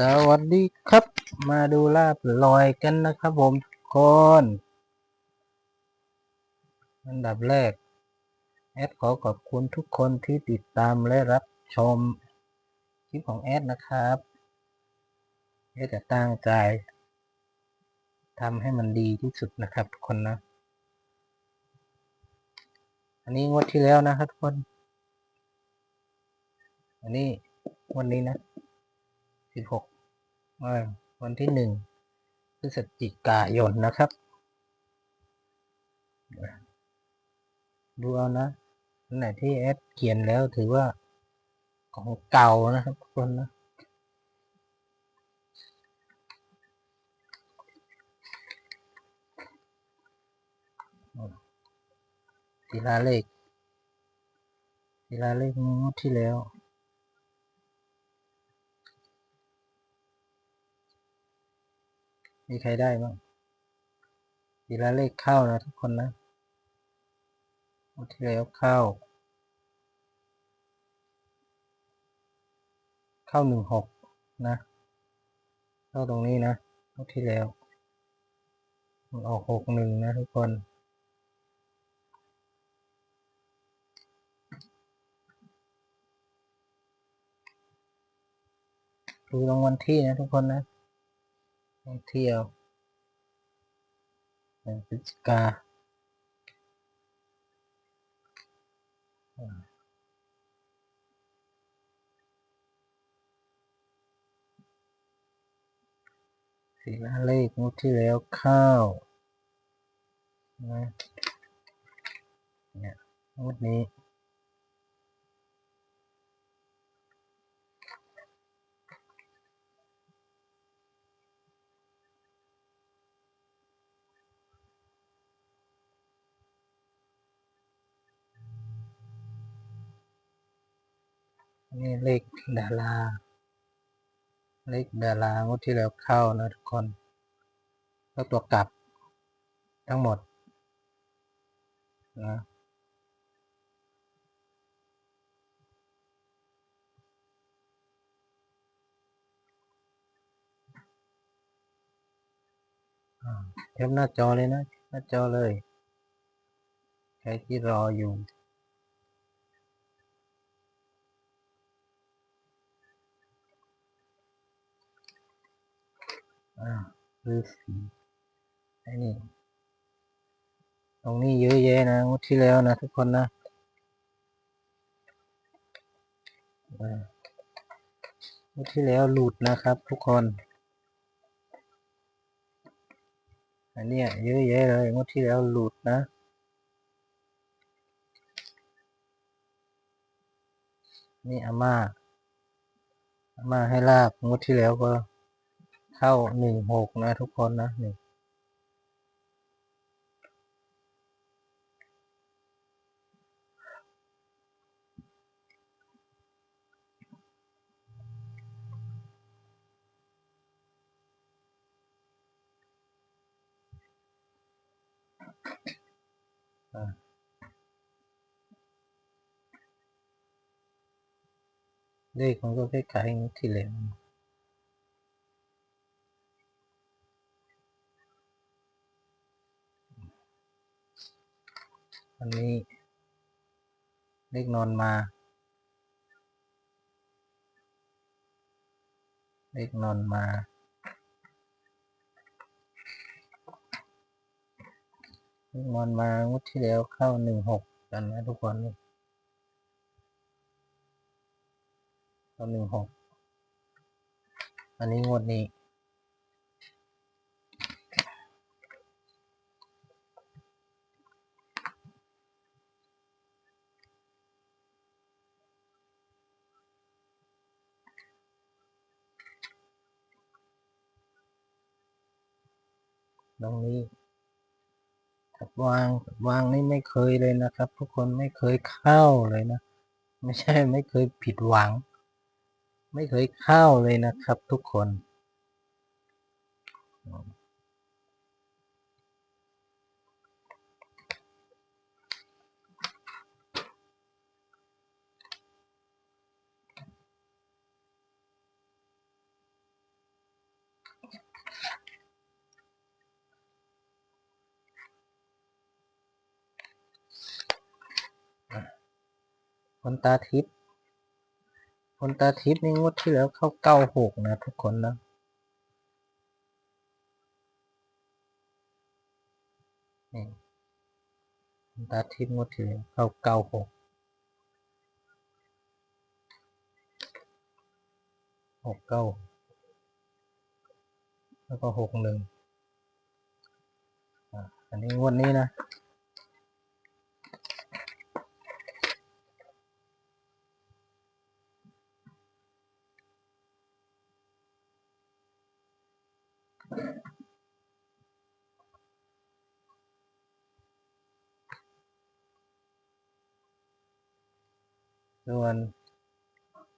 สวัสดีครับ มาดูลาบลอยกันนะครับผมทุกคนอันดับแรก แอดขอขอบคุณทุกคนที่ติดตามและรับชมคลิปของแอดนะครับแอดจะตั้งใจทำให้มันดีที่สุดนะครับทุกคนนะ อันนี้งวดที่แล้วนะครับทุกคน อันนี้วันนี้นะ สิบหกวันที่หนึ่งพฤศจิกายนนะครับ ดูเอานะอันไหนที่แอดเขียนแล้วถือว่าของเก่านะครับทุกคนนะศิลาเลขศิลาเลขงวดที่แล้ว มีใครได้บ้างศิลาเลขเข้านะทุกคนนะทีแล้วเข้า เข้าหนึ่งหกนะ เข้าตรงนี้นะงวดที่แล้วมันออกหกหนึ่งนะทุกคนดูรางวัลที่นะทุกคนนะ ท่องเที่ยวหนึ่งพฤศจิกาสีหน้าเลขงวดที่แล้วข้าวนะเนี่ยงวดนี้ นี่เลขดารา เลขดารางวดที่แล้วเข้านะทุกคน แล้วตัวกลับทั้งหมดนะอ่าเทปหน้าจอเลยนะ หน้าจอเลย ใครที่รออยู่ อ่าฤาษีไอ้นี่ตรงนี้เยอะแยะนะงวดที่แล้วนะทุกคนนะอ่างวดที่แล้วหลุดนะครับ ทุกคน อันนี้เยอะแยะเลยงวดที่แล้วหลุดนะนี่อาม่าอาม่าให้ลาบงวดที่แล้วก็ เข้าหนึ่งหกนะทุกคนนะนี่อ่าเลขมันก็คล้ายๆที่แล้ว อันนี้เลขนอนมา เลขนอนมาเลขนอนมางวดที่แล้วเข้าหนึ่งหกกันนะทุกคนนี่เข้าหนึ่งหกอันนี้งวดนี้ ตรงนี้กับวางกับวางนี่ไม่เคยเลยนะครับ ทุกคนไม่เคยเข้าเลยนะ ไม่ใช่ไม่เคยผิดหวัง ไม่เคยเข้าเลยนะครับ ทุกคน คนตาทิพย์คนตาทิพย์นี่งวดที่แล้วเข้าเก้าหกนะทุกคนนะนี่คนตาทิพย์งวดที่แล้วเข้าเก้าหกหกเก้าแล้วก็หกหนึ่งอันนี้งวดนี้นะ ส่วน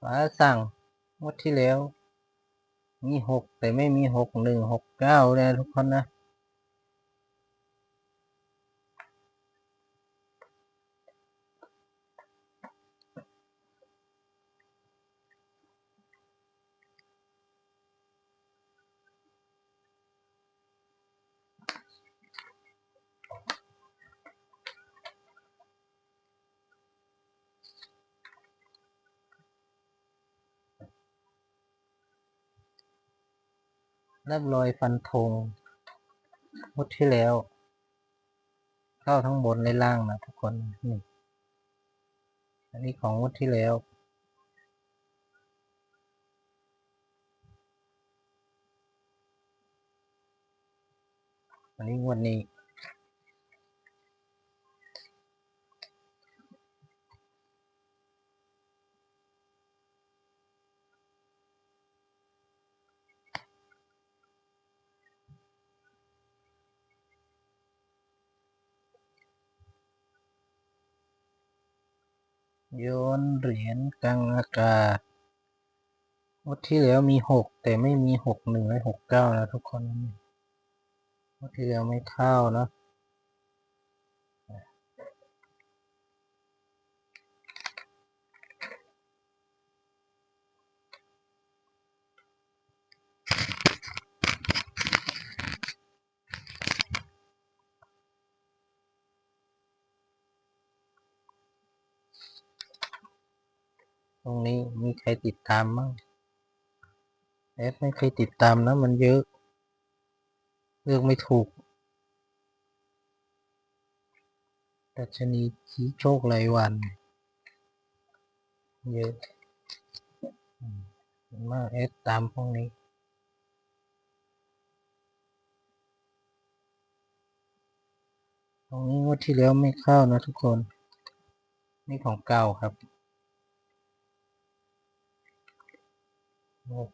ฝาสั่งงวดที่แล้ว มีหกแต่ไม่มีหกหนึ่งหกเก้าเลยทุกคนนะ รับรอยฟันธงงวดที่แล้ว เข้าทั้งบนและล่างนะทุกคนนี่อันนี้ของงวดที่แล้วอันนี้งวดนี้ โยนเหรียญกลางอากาศงวดที่แล้วมีหกแต่ไม่มีหกหนึ่งและหกเก้านะทุกคนงวดที่แล้วไม่เข้านะ ตรงนี้มีใครติดตามมั้งแอดไม่เคยติดตามนะ มันเยอะ เลือกไม่ถูกดัชนีชี้โชครายวัน เยอะมส่วนมากแอดตามพวกนี้ ตรงนี้งวดที่แล้วไม่เข้านะทุกคน นี่ของเก่าครับ หก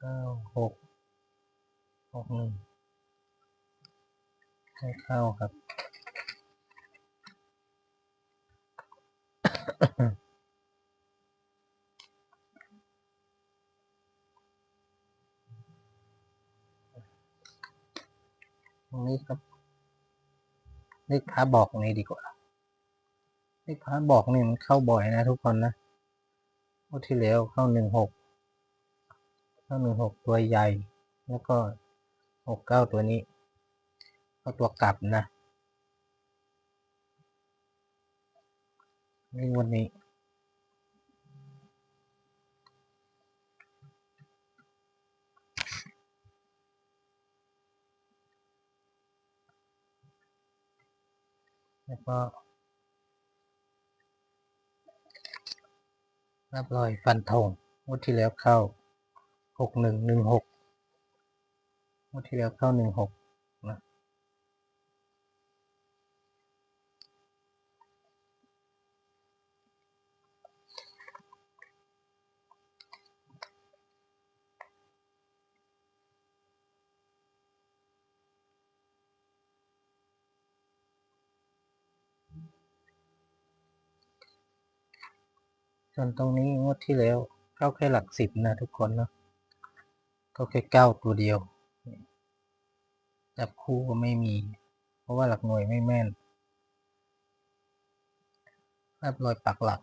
เก้าหกหกหนึ่งไม่เข้าครับ ตรงนี้ครับเลขพระบอกนี้ดีกว่าเลขพระบอกนี่มันเข้าบ่อยนะทุกคนนะงวดที่แล้วเข้าหนึ่งหกาหนึ่งหกตัวใหญ่ แล้วก็หกเก้าตัวนี้เข้าตัวกลับนะในวันนี้แล้วก็รับรอยฟันธงงวดที่แล้วเข้า หกหนึ่งหนึ่งหกงวดที่แล้วเข้าหนึ่งหกนะส่วนตรงนี้งวดที่แล้วเข้าแค่หลักสิบนะทุกคนเนาะ เข้าแค่เก้าตัวเดียว จับคู่ก็ไม่มี เพราะว่าหลักหน่วยไม่แม่นรับรอยปักหลัก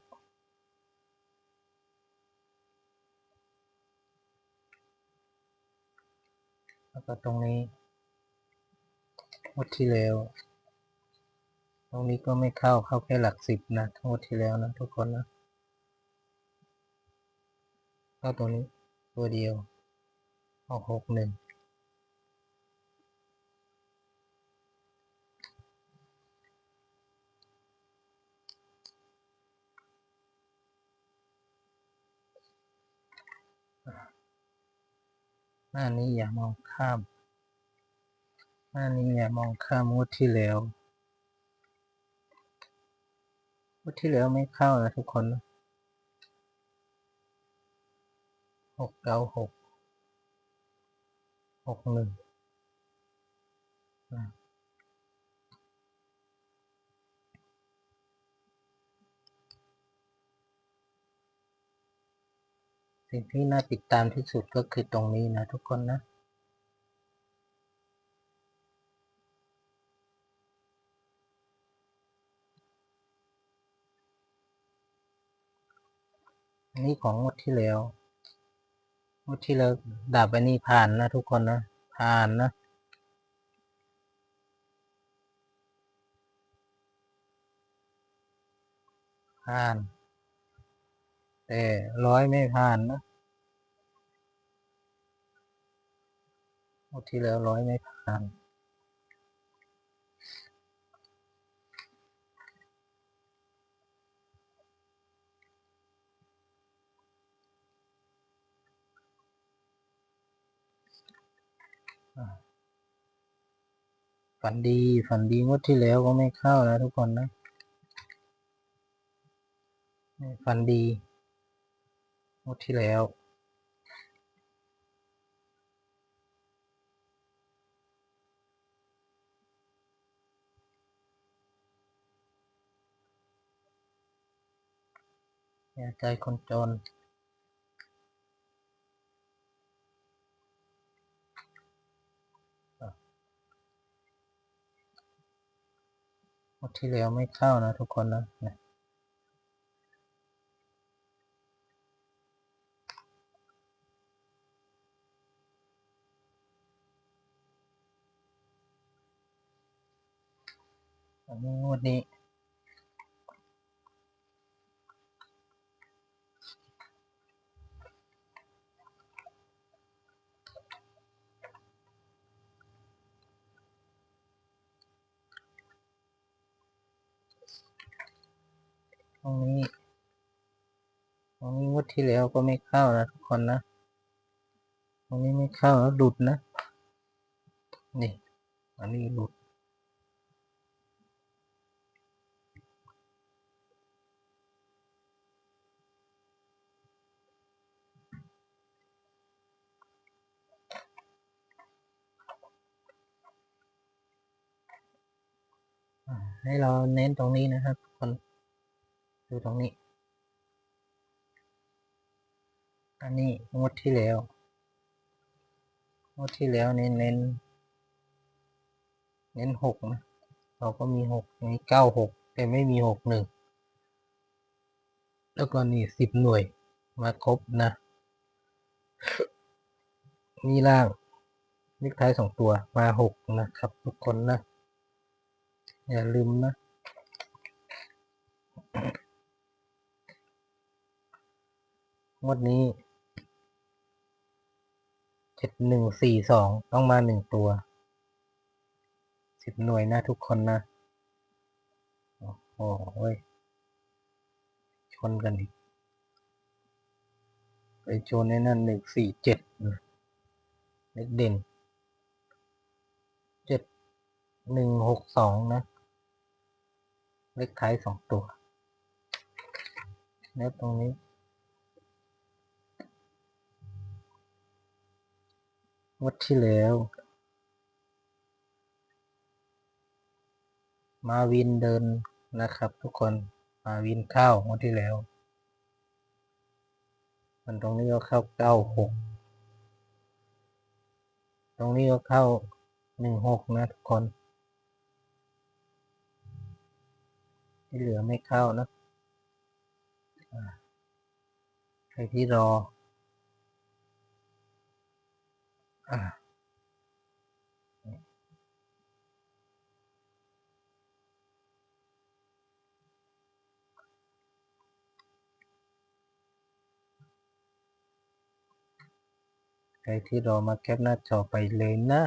แล้วก็ตรงนี้งวดที่แล้ว ตรงนี้ก็ไม่เข้าเข้าแค่หลักสิบนะทั้งวดที่แล้วนะทุกคนนะเข้าตัวนี้ตัวเดียว ออกหกหนึ่งหน้านี้อย่ามองข้าม หน้านี้อย่ามองข้ามงวดที่แล้วงวดที่แล้วไม่เข้านะทุกคนหกเก้าหก หกหนึ่งสิ่งที่น่าติดตามที่สุดก็คือตรงนี้นะทุกคนนะนนี้ของงวดที่แล้ว ดที่แล้วดับไปนี่ผ่านนะทุกคนนะ ผ่านนะผ่าน แต่ร้อยไม่ผ่านนะงวดที่แล้วร้อยไม่ผ่าน ฝันดีฝันดีงวดที่แล้วก็ไม่เข้านะทุกคนนะฝันดีงวดที่แล้วใจคนจน งวด ที่แล้วไม่เข้านะทุกคนนะนะอันนี้งวดนี้ ตรงนี้ ตรงนี้งวด ที่แล้วก็ไม่เข้านะทุกคนนะตรงนี้ไม่เข้าแล้วหลุดนะ นี่อันนี้หลุด ให้เราเน้นตรงนี้นะครับทุกคน ดูตรงนี้ อันนี้งวดที่แล้วงวดที่แล้วเน้นเน้นเน้นหกนะเราก็มีหกมีเก้าหกแต่ไม่มีหกหนึ่งแล้วก็นี่สิบหน่วยมาครบนะมีล่างเลขท้ายสองตัวมาหกนะครับ ทุกคนนะ อย่าลืมนะงวดนี้ เจ็ดหนึ่งสี่สองต้องมาหนึ่งตัวสิบหน่วยนะทุกคนนะ โอ้โหชนกันอีกไปชนในนั่นหนึ่งสี่เจ็ดเลขเด่นเจ็ดหนึ่งหกสองนะ เลขท้ายสองตัว แล้วตรงนี้ งวดที่แล้ว มาวินเดินนะครับ ทุกคนมาวินเข้างวดที่แล้ว มันตรงนี้ก็เข้าเก้าหกตรงนี้ก็เข้าหนึ่งหกนะทุกคนที่เหลือไม่เข้านะใครที่รอ อ่า ใครที่รอมาแคปหน้าจอไปเลยนะ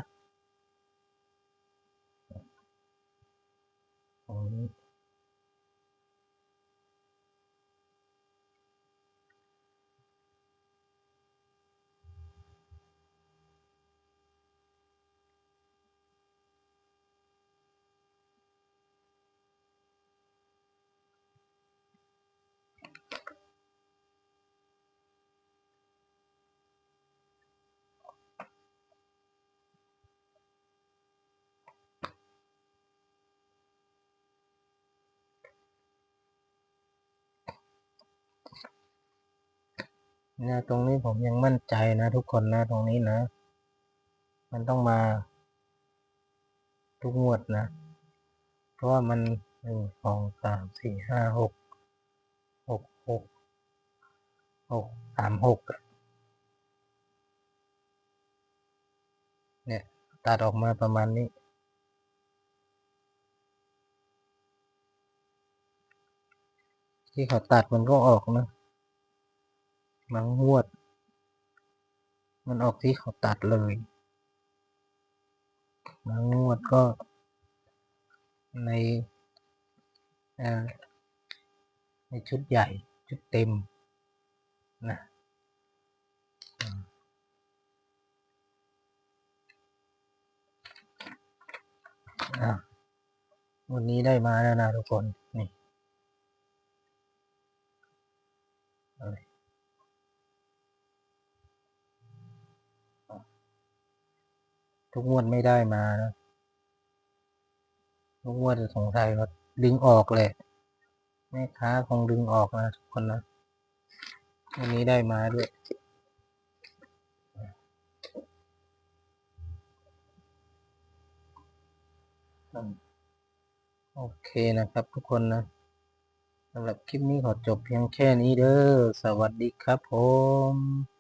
นี่ยตรงนี้ผมยังมั่นใจนะทุกคนนะตรงนี้นะ มันต้องมา ทุกงวดนะ เพราะว่ามันหนึ่งสองสามสี่ห้าหกหกหกหกสามหกเนี่ย ตัดออกมาประมาณนี้ ที่เขาตัดมันก็ออกนะ บางงวด มันออกที่เขาตัดเลยบางงวดก็ ในในชุดใหญ่ชุดเต็มนะวันนี้ได้มาแล้วนะทุกคน นี่อะไรอะ ทุกงวดไม่ได้มานะทุกงวดจะสงสัยว่าดึงออกเลยแม่ค้าคงดึงออกนะทุกคนนะวันนี้ได้มาด้วยโอเคนะครับทุกคนนะสำหรับคลิปนี้ขอจบเพียงแค่นี้เด้อ สวัสดีครับผม